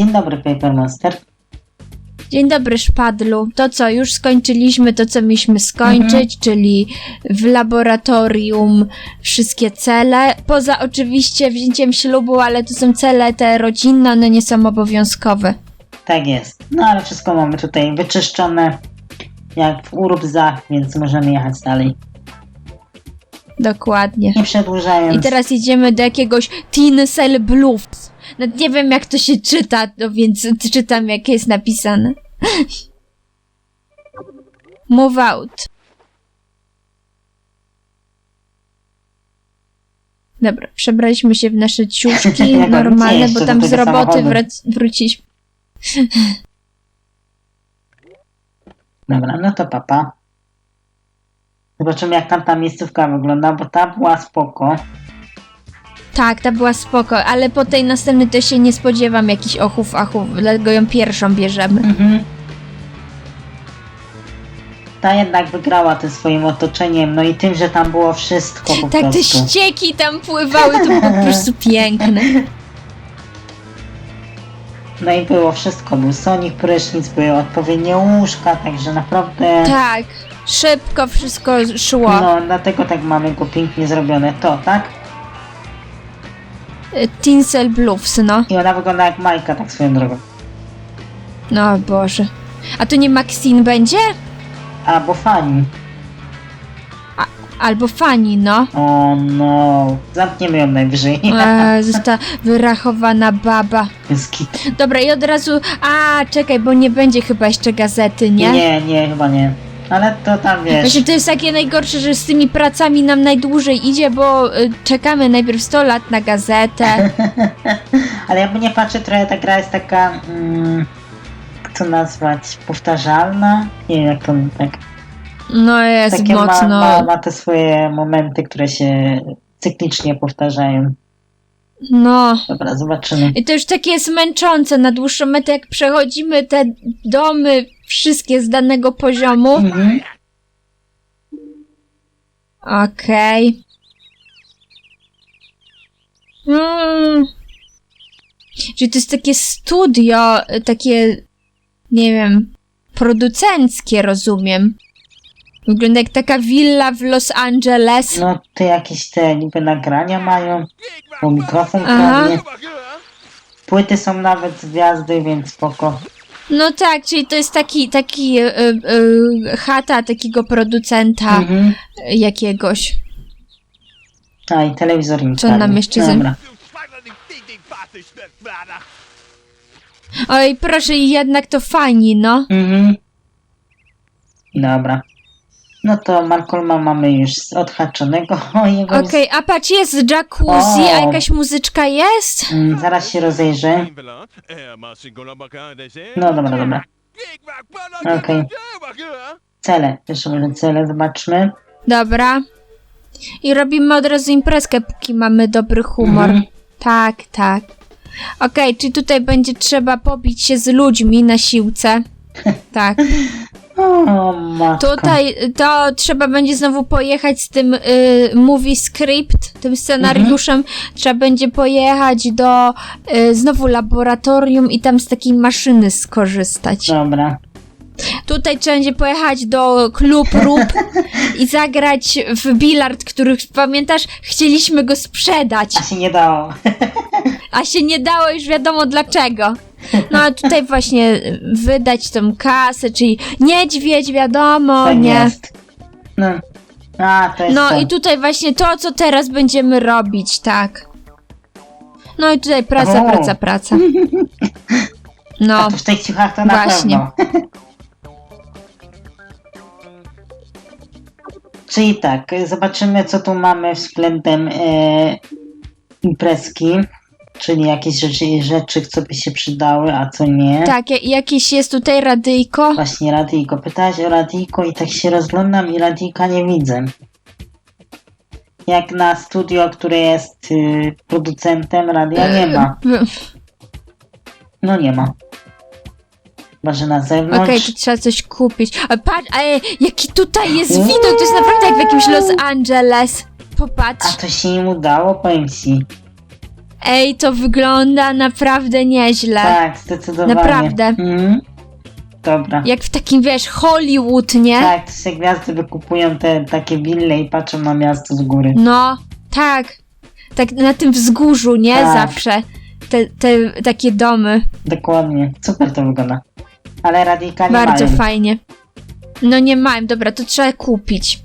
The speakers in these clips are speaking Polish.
Dzień dobry, Paper Monster. Dzień dobry, Szpadlu. To co, już skończyliśmy to, co mieliśmy skończyć, czyli w laboratorium wszystkie cele. Poza oczywiście wzięciem ślubu, ale to są cele te rodzinne, one nie są obowiązkowe. Tak jest. No ale wszystko mamy tutaj wyczyszczone, jak w Urubzach, więc możemy jechać dalej. Dokładnie. Nie przedłużając. I teraz idziemy do jakiegoś Tinsel Bluffs. Nawet nie wiem, jak to się czyta, no więc czytam, jak jest napisane. Move out. Dobra, przebraliśmy się w nasze ciuszki normalne, bo tam z roboty wrac- wróciliśmy. Dobra, no to papa. Zobaczymy jak tam ta miejscówka wygląda, bo ta była spoko. Tak, ta była spoko, ale po tej następnej to się nie spodziewam jakichś ochów, achów, dlatego ją pierwszą bierzemy. Mhm. Ta jednak wygrała tym swoim otoczeniem, no i tym, że tam było wszystko po Tak, te prostu. ścieki tam pływały, to było po prostu piękne. No i było wszystko, był sonik prysznic, były odpowiednie łóżka, także naprawdę... Tak, szybko wszystko szło. No, dlatego tak mamy go pięknie zrobione. To, tak? Y, Tinsel Bluffs, no. I ona wygląda jak Majka, tak swoją drogą. No Boże. A to nie Maxine będzie? Albo Fani. Albo Fanny, no. O no, zamkniemy ją najwyżej. E, została wyrachowana baba. Dobra, i od razu... A, czekaj, bo nie będzie chyba jeszcze gazety, nie? Nie, nie, chyba nie. Ale to tam wiesz. Właśnie to jest takie najgorsze, że z tymi pracami nam najdłużej idzie, bo y, czekamy najpierw 100 lat na gazetę. Ale jakby nie patrzę, trochę ta gra jest taka. Mm, jak to nazwać? Powtarzalna? Nie wiem, jak to tak. No jest Takie ma, mocno. ma, ma te swoje momenty, które się cyklicznie powtarzają. No. Dobra, zobaczymy. I to już takie jest męczące na dłuższą metę, jak przechodzimy te domy wszystkie z danego poziomu. Mhm. Okej. Mm. Czyli to jest takie studio, takie, nie wiem, producenckie, rozumiem. Wygląda jak taka willa w Los Angeles. No, te jakieś te niby nagrania mają, bo mikrofon Aha. kradnie. Płyty są nawet z gwiazdy, więc spoko. No tak, czyli to jest taki, taki y, y, chata takiego producenta Mhm. jakiegoś. A i telewizor im Co nam kradnie. jeszcze Dobra. Oj, proszę, jednak to fajni, no. Mhm. Dobra. No to Malcolma mamy już odhaczonego. Jego Okej, a patrz, jest jacuzzi, a O. jakaś muzyczka jest? Mm, zaraz się rozejrzę. No dobra, dobra. Okej. Cele. Jeszcze może cele zobaczmy. Dobra. I robimy od razu imprezkę, póki mamy dobry humor. Mhm. Tak, tak. Okej, czyli tutaj będzie trzeba pobić się z ludźmi na siłce. Tak. O. Tutaj to trzeba będzie znowu pojechać z tym y, movie script, tym scenariuszem. Trzeba będzie pojechać do y, znowu laboratorium i tam z takiej maszyny skorzystać. Dobra. Tutaj trzeba będzie pojechać do klub Rób i zagrać w bilard, który pamiętasz, chcieliśmy go sprzedać, A się nie dało. a się nie dało już wiadomo dlaczego. No a tutaj właśnie wydać tą kasę, czyli niedźwiedź, wiadomo, tak nie. jest. No. A, to jest No to. i tutaj właśnie to, co teraz będziemy robić, tak. No i tutaj praca, O. praca, praca. No, A to w tych ciuchach to na Właśnie. pewno. Czyli tak, zobaczymy co tu mamy względem e, imprezki. Czyli jakieś rzeczy, rzeczy, co by się przydały, a co nie. tak, ja- jakieś jest tutaj radyjko. Właśnie radyjko. Pytałaś o radyjko i tak się rozglądam i radyjka nie widzę. Jak na studio, które jest y, producentem radia, nie ma. No nie ma. Chyba, że na zewnątrz. to trzeba coś kupić. A patrz, ale jaki tutaj jest widok, to jest naprawdę jak w jakimś Los Angeles. Popatrz. A to się im udało, powiem ci. Ej, to wygląda naprawdę nieźle. Tak, zdecydowanie. Naprawdę. Mhm. Dobra. Jak w takim, wiesz, Hollywood, nie? Tak, to się gwiazdy wykupują te takie wille i patrzą na miasto z góry. No, tak. Tak na tym wzgórzu, nie? Tak. Zawsze. Te, te takie domy. Dokładnie. Super to wygląda. Ale radika nie Bardzo mają. fajnie. No nie mam, dobra, to trzeba kupić.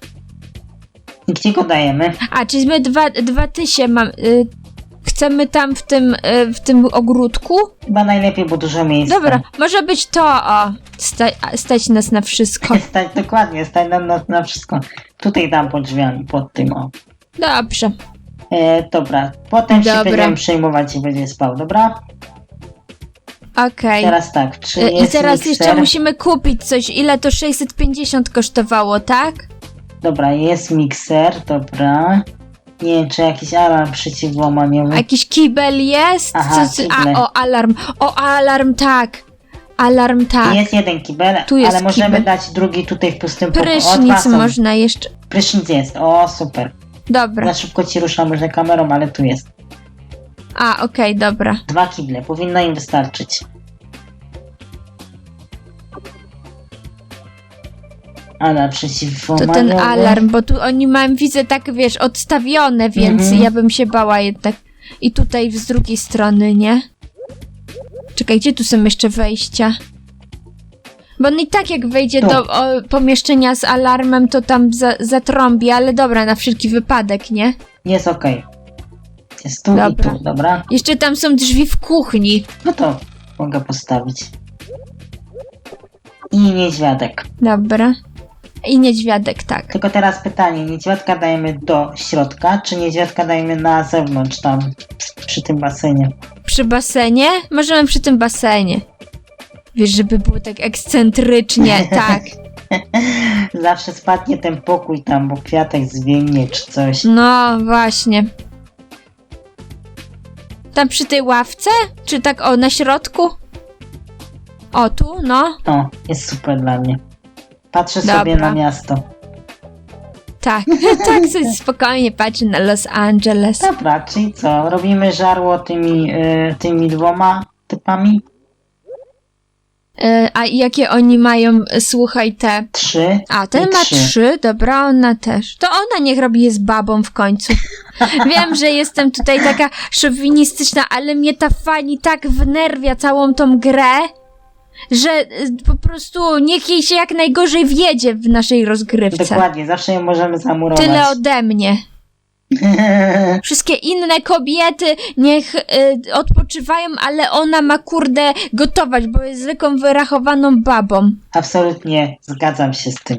Gdzie go dajemy? A, czyli my dwa, dwa tysie mam. Y, chcemy tam w tym, y, w tym ogródku? Chyba najlepiej, bo dużo miejsca. Dobra, może być to, o. Sta, a, stać nas na wszystko. Stać, dokładnie, stać nam na, na wszystko. Tutaj tam pod drzwiami, pod tym o. Dobrze. E, dobra, potem się Dobra. będziemy przejmować i będzie spał, dobra? Okej. Teraz tak, czy Y, I jest teraz mikser? jeszcze musimy kupić coś. Ile to 650 kosztowało, tak? Dobra, jest mikser, dobra. Nie wiem, czy jakiś alarm przeciwłamaniowy. A jakiś kibel jest? Aha, Co- kible. a, o, alarm. O, alarm, tak. Alarm, tak. Jest jeden kibel, Tu jest ale możemy kibel. dać drugi tutaj w pustym pokoju. O, dwa Prysznic są. można jeszcze. Prysznic jest, o super. Dobra. Za szybko ci ruszam może kamerą, ale tu jest. A, okej, dobra. Dwa kible, powinno im wystarczyć. Ale To ten alarm, bo tu oni mają, widzę, tak wiesz, odstawione, więc Mhm. ja bym się bała jednak. I tutaj z drugiej strony, nie? Czekaj, gdzie tu są jeszcze wejścia? Bo on i tak jak wejdzie Tu. do o, pomieszczenia z alarmem, to tam za, zatrąbi, ale dobra, na wszelki wypadek, nie? Jest okej. Jest tu Dobra. i tu, dobra? Jeszcze tam są drzwi w kuchni. No to mogę postawić. I niedźwiadek. Dobra. I niedźwiadek, tak. Tylko teraz pytanie, niedźwiadka dajemy do środka, czy niedźwiadka dajemy na zewnątrz tam, przy tym basenie? Przy basenie? Możemy przy tym basenie. Wiesz, żeby było tak ekscentrycznie, tak. Zawsze spadnie ten pokój tam, bo kwiatek zwięgnie czy coś. No, właśnie. Tam przy tej ławce? Czy tak o, na środku? O, tu, no. O, jest super dla mnie. Patrzę Dobra. sobie na miasto. Tak, tak sobie spokojnie patrzę na Los Angeles. Dobra, czyli co? Robimy żarło tymi, y, tymi dwoma typami? E, a jakie oni mają, e, słuchaj, te... Trzy. A, ten ma trzy. trzy, dobra, ona też. To ona niech robi jest babą w końcu. Wiem, że jestem tutaj taka szowinistyczna, ale mnie ta fani tak wnerwia całą tą grę, że y, po prostu niech jej się jak najgorzej wjedzie w naszej rozgrywce. Dokładnie, zawsze ją możemy zamurować. Tyle ode mnie. Wszystkie inne kobiety niech y, odpoczywają, ale ona ma kurde gotować, bo jest zwykłą wyrachowaną babą. Absolutnie zgadzam się z tym.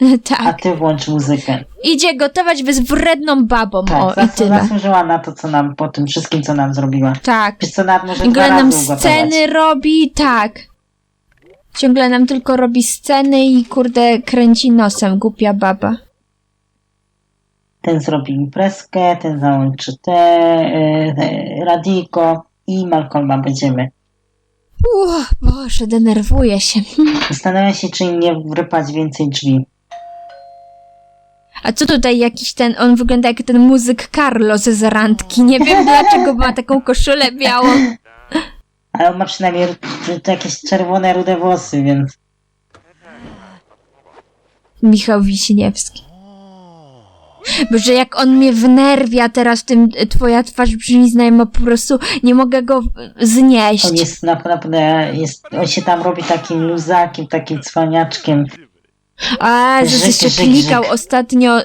A tak. ty włącz muzykę. Idzie gotować, bo jest wredną babą. Tak, o, i tyle. zasłużyła na to, co nam, po tym wszystkim, co nam zrobiła. Tak. Wiesz co, nawet może Ciągle nam razy ugotować. sceny robi, tak. Ciągle nam tylko robi sceny i kurde kręci nosem, głupia baba. Ten zrobi imprezkę, ten załączy te, y, radiko i Malcolma będziemy. Uch, Boże, denerwuję się. Zastanawiam się, czy im nie wrypać więcej drzwi. A co tutaj jakiś ten, on wygląda jak ten muzyk Carlos z randki. Nie wiem dlaczego ma taką koszulę białą. Ale on ma przynajmniej jakieś czerwone, rude włosy, więc Michał Wiśniewski. Boże, jak on mnie wnerwia teraz tym, twoja twarz brzmi znajomo, po prostu nie mogę go znieść. on jest naprawdę, jest, on się tam robi takim luzakiem, takim cwaniaczkiem. A, że Żyk, jeszcze żyk, klikał żyk. ostatnio,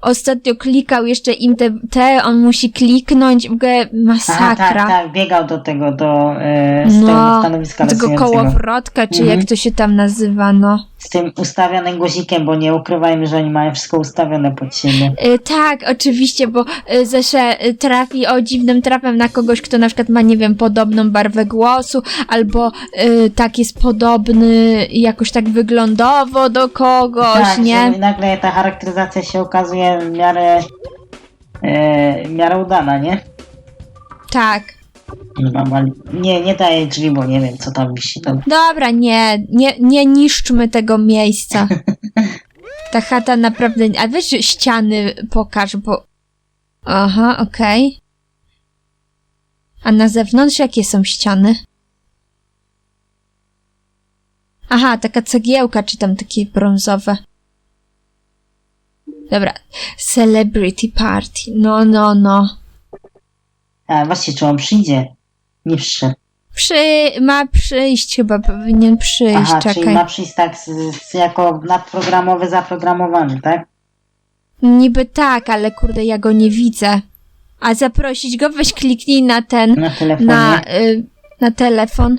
ostatnio klikał jeszcze im te, te, on musi kliknąć, w ogóle Aha, masakra. tak, tak, biegał do tego, do e, No, tego stanowiska Tego kołowrotka, czy Mhm. jak to się tam nazywa, no. Z tym ustawionym guzikiem, bo nie ukrywajmy, że oni mają wszystko ustawione pod siebie. Y, tak, oczywiście, bo y, Zesze y, trafi o dziwnym trafem na kogoś, kto na przykład ma, nie wiem, podobną barwę głosu, albo y, tak jest podobny jakoś tak wyglądowo do kogoś, tak, nie? że nagle ta charakteryzacja się okazuje w miarę, e, w miarę udana, nie? Tak. Nie, nie, nie daję drzwi, bo nie wiem, co tam wisi. Tam. Dobra, nie, nie, nie niszczmy tego miejsca. Ta chata naprawdę. A weź ściany pokaż, bo. Aha, okej. A na zewnątrz jakie są ściany? Aha, taka cegiełka, czy tam takie brązowe. Dobra. Celebrity party. No, no, no. A właśnie, czy on przyjdzie? Nie przyszedł. Przy... Ma przyjść chyba, powinien przyjść, Aha, czyli czekaj. ma przyjść tak z, z, jako nadprogramowy zaprogramowany, tak? Niby tak, ale kurde, ja go nie widzę. A zaprosić go, weź kliknij na ten, Na telefonie. na, y, na telefon.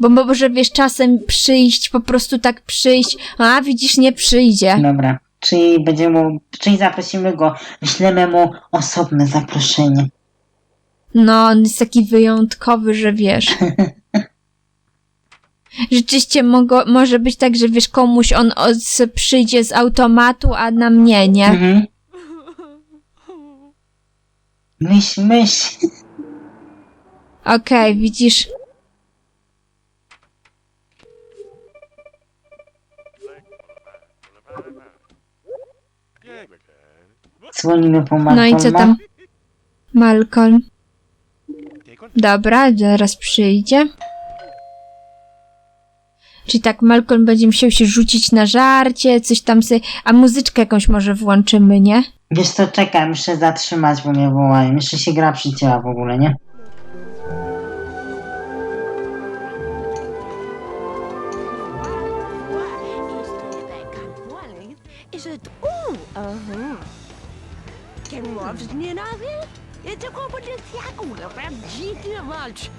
Bo może wiesz, czasem przyjść, po prostu tak przyjść, a widzisz, nie przyjdzie. Dobra. Czyli będziemy czyli zaprosimy go, wyślemy mu osobne zaproszenie. No, on jest taki wyjątkowy, że wiesz. Rzeczywiście mogo, może być tak, że wiesz, komuś on od, przyjdzie z automatu, a na mnie nie. Mhm. Myśl, myśl. Okej, widzisz. Dzwonimy po No i co Malcolma. tam? Malcolm. Dobra, zaraz przyjdzie. Czyli tak, Malcolm będzie musiał się rzucić na żarcie, coś tam sobie... A muzyczkę jakąś może włączymy, nie? Wiesz co, czekaj, muszę zatrzymać, bo mnie wołają. Jeszcze się gra przycięła w ogóle, nie? Is het oeh? Uh-huh. Je wat het niet nou wil? Het is gewoon dit jacob, dat ben je much.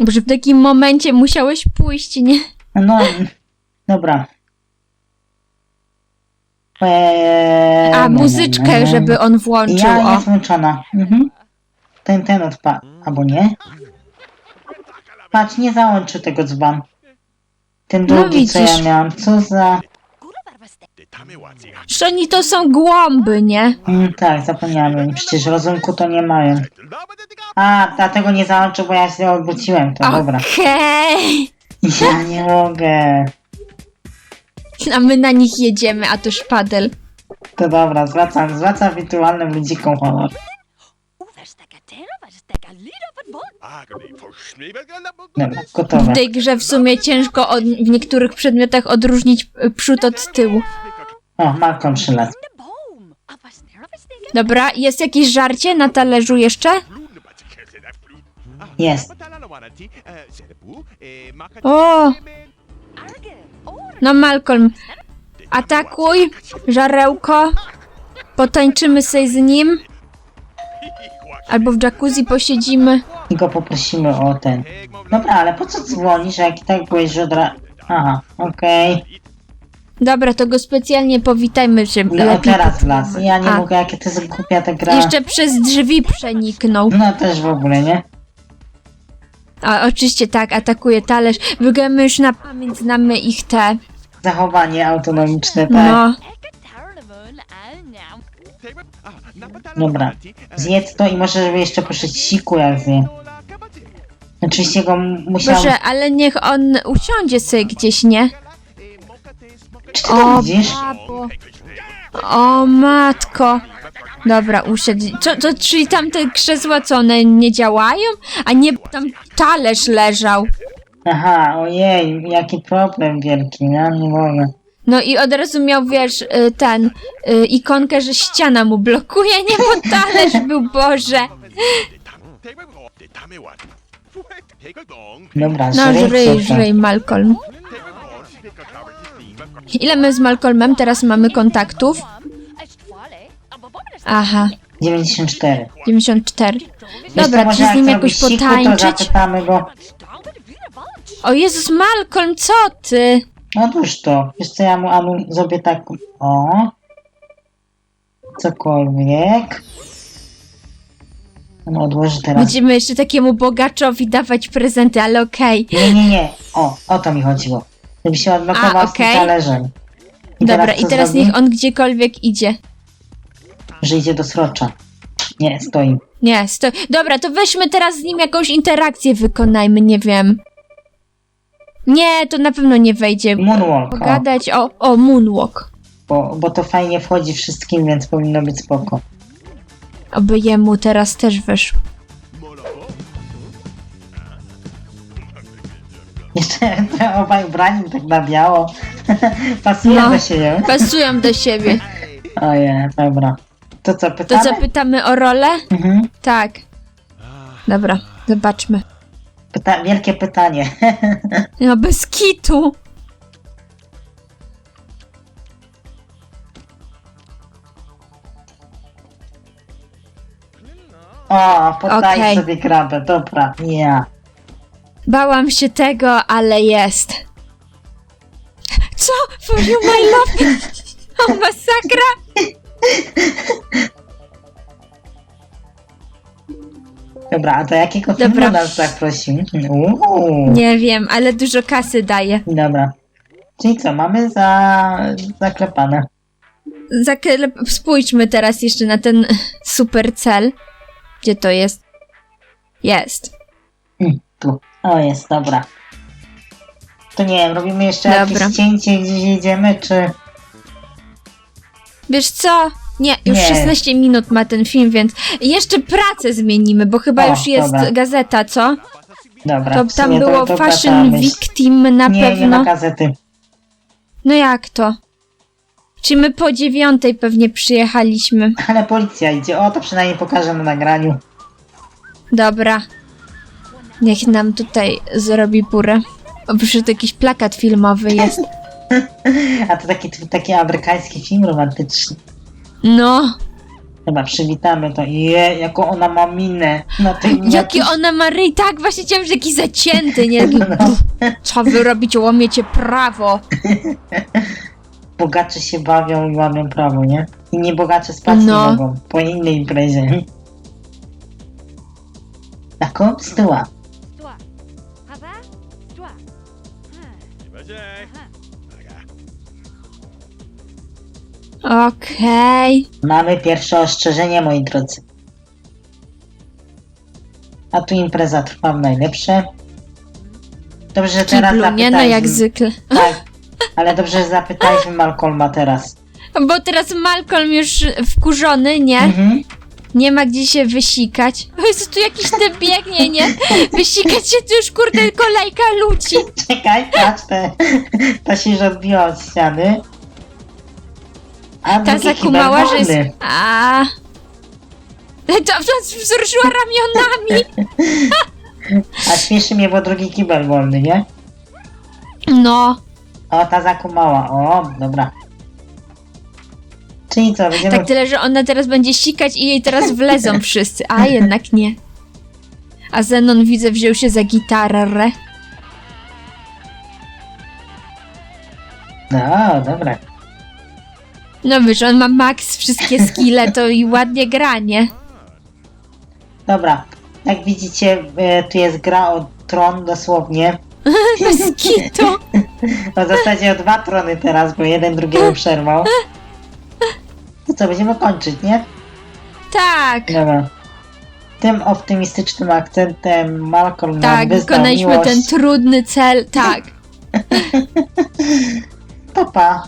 Bo w takim momencie musiałeś pójść, nie? No, dobra. Eee, A, muzyczkę, żeby on włączył, Ja o. jest włączona. Mhm. Ten, ten odpa... Albo nie? Patrz, nie załączył tego dzban. Ten No drugi, co ja miałam. Co za... Że oni to są głąby, nie? Mm, tak, zapomniałem. Przecież rozumku to nie mają. A, dlatego nie załączył, bo ja się odwróciłem. To dobra. Okej. Ja nie mogę. A my na nich jedziemy, a to szpadel. To dobra, zwracam, zwracam wirtualnym ludzikom honor. Dobra, gotowe. W tej grze w sumie ciężko od, w niektórych przedmiotach odróżnić przód od tyłu. O, Malcolm stek Dobra, jest jakieś żarcie na talerzu jeszcze? Jest. O, no Malcolm, atakuj, żarełko, potańczymy sobie z nim, albo w jacuzzi posiedzimy. I go poprosimy o ten. Dobra, ale po co dzwonisz, jak i tak byłeś żodra... Aha, okej. Dobra, to go specjalnie powitajmy, żeby No lepiej... teraz las. Ja nie A. mogę, jakie to jest głupia ta gra. Jeszcze przez drzwi przeniknął. No też w ogóle, nie? A oczywiście tak, atakuje talerz. Wygramy już na pamięć, znamy ich te. Zachowanie autonomiczne, tak. No, Dobra. Zjedz to i może żeby jeszcze poszedł siku, jak zje. Oczywiście go musiał... Boże, ale niech on usiądzie sobie gdzieś, nie? Czy ty to O, widzisz? babo. O, matko. Dobra, usiadł. Co, to, czyli tam te krzesła, co one nie działają? A nie, tam talerz leżał. Aha, ojej, jaki problem wielki, ja nie mogę. No i od razu miał, wiesz, y, ten, y, ikonkę, że ściana mu blokuje, nie, bo talerz był, Boże. Dobra, No, żryj żryj, to. żryj, Malcolm. Ile my z Malcolmem teraz mamy kontaktów? Ah, Aha, 94. 94. Wiesz Dobra, może czy z jak nim zrobi jakoś siku, potańczyć? Zapytamy go. O Jezus, Malcolm, co ty? Otóż to. Wiesz co, ja mu Anu zrobię tak... O. Cokolwiek. On odłoży teraz. Będziemy jeszcze takiemu bogaczowi dawać prezenty, ale okej. Nie, nie, nie. O, o to mi chodziło. Żeby się odblokował A, z tym okej. talerzem. I Dobra, co i teraz zrobi? niech on gdziekolwiek idzie. Że idzie do srocza. Nie, stoi. Nie, sto... Dobra, to weźmy teraz z nim jakąś interakcję wykonajmy, nie wiem. Nie, to na pewno nie wejdzie. Moonwalk, o, Pogadać o, o Moonwalk. bo, bo to fajnie wchodzi wszystkim, więc powinno być spoko. Oby jemu teraz też weszło. Jeszcze te obaj ubrani tak na biało. Pasuje No. do siebie. Pasują do siebie. Ojej, dobra. To co, To pytamy? co, pytamy o rolę? Mhm. Tak. Dobra, zobaczmy. Pyta wielkie pytanie. No bez kitu. O, poddaj Okej. sobie grabę, dobra. Ja. Bałam się tego, ale jest. Co? For you, my love? O, masakra! Dobra, a do jakiego filmu Dobra. nas zaprosił? Uuu. Nie wiem, ale dużo kasy daje. Dobra. Czyli co, mamy za... zaklepane. Zaklep- spójrzmy teraz jeszcze na ten super cel. Gdzie to jest? Jest. Mm, tu. O, jest, dobra. To nie wiem, robimy jeszcze Dobra. jakieś cięcie, gdzieś jedziemy, czy... Wiesz co? Nie, już Nie. 16 minut ma ten film, więc jeszcze pracę zmienimy, bo chyba O, już jest dobra. gazeta, co? Dobra, To w tam sumie było Fashion wracamy. Victim na Nie, nie pewno. ma gazety. No jak to? Czyli my po dziewiątej pewnie przyjechaliśmy. Ale policja idzie. O, to przynajmniej pokażę na nagraniu. Dobra. Niech nam tutaj zrobi purę. O, to jakiś plakat filmowy jest. A to taki, taki amerykański film romantyczny. No, Chyba przywitamy to. Je, jaką ona ma minę. Na tej jaki ona ma ryj, tak, właśnie chciałam, że taki zacięty, nie? Taki, No. Co wy robicie, łamiecie prawo. Bogacze się bawią i łamią prawo, nie? I niebogacze spać No. nie mogą. Po innej imprezie. Taką styła. Okej. Mamy pierwsze ostrzeżenie, moi drodzy. A tu impreza trwa w najlepsze. Dobrze, że teraz Kiblu, nie? No zapytaliśmy. jak zwykle. Tak, ale dobrze, że zapytaliśmy Malcolma teraz. Bo teraz Malcolm już wkurzony, nie? Mhm. Nie ma gdzie się wysikać. O Jezu, tu jakiś typ biegnie, nie? Wysikać się tu już, kurde, kolejka ludzi. Czekaj, patrz, te, ta się odbiła od ściany. A Ta zakumała, że jest... A. To wzruszyła ramionami. A śmieszy mnie, bo drugi kibel wolny, nie? No, O, ta zakumała. O, dobra. Czyli co, będziemy... tak tyle, że ona teraz będzie sikać i jej teraz wlezą wszyscy. A jednak nie. A Zenon widzę wziął się za gitarę. No, dobra. No wiesz, on ma max wszystkie skille, to i ładnie granie. Dobra. Jak widzicie, e, tu jest gra o tron dosłownie. Bez kitu. No, w zasadzie o dwa trony teraz, bo jeden drugiego przerwał. To co, będziemy kończyć, nie? Tak, Dobra. Tym optymistycznym akcentem Malcolm nam tak, wyznał wykonaliśmy miłość. ten trudny cel, tak. Pa, pa.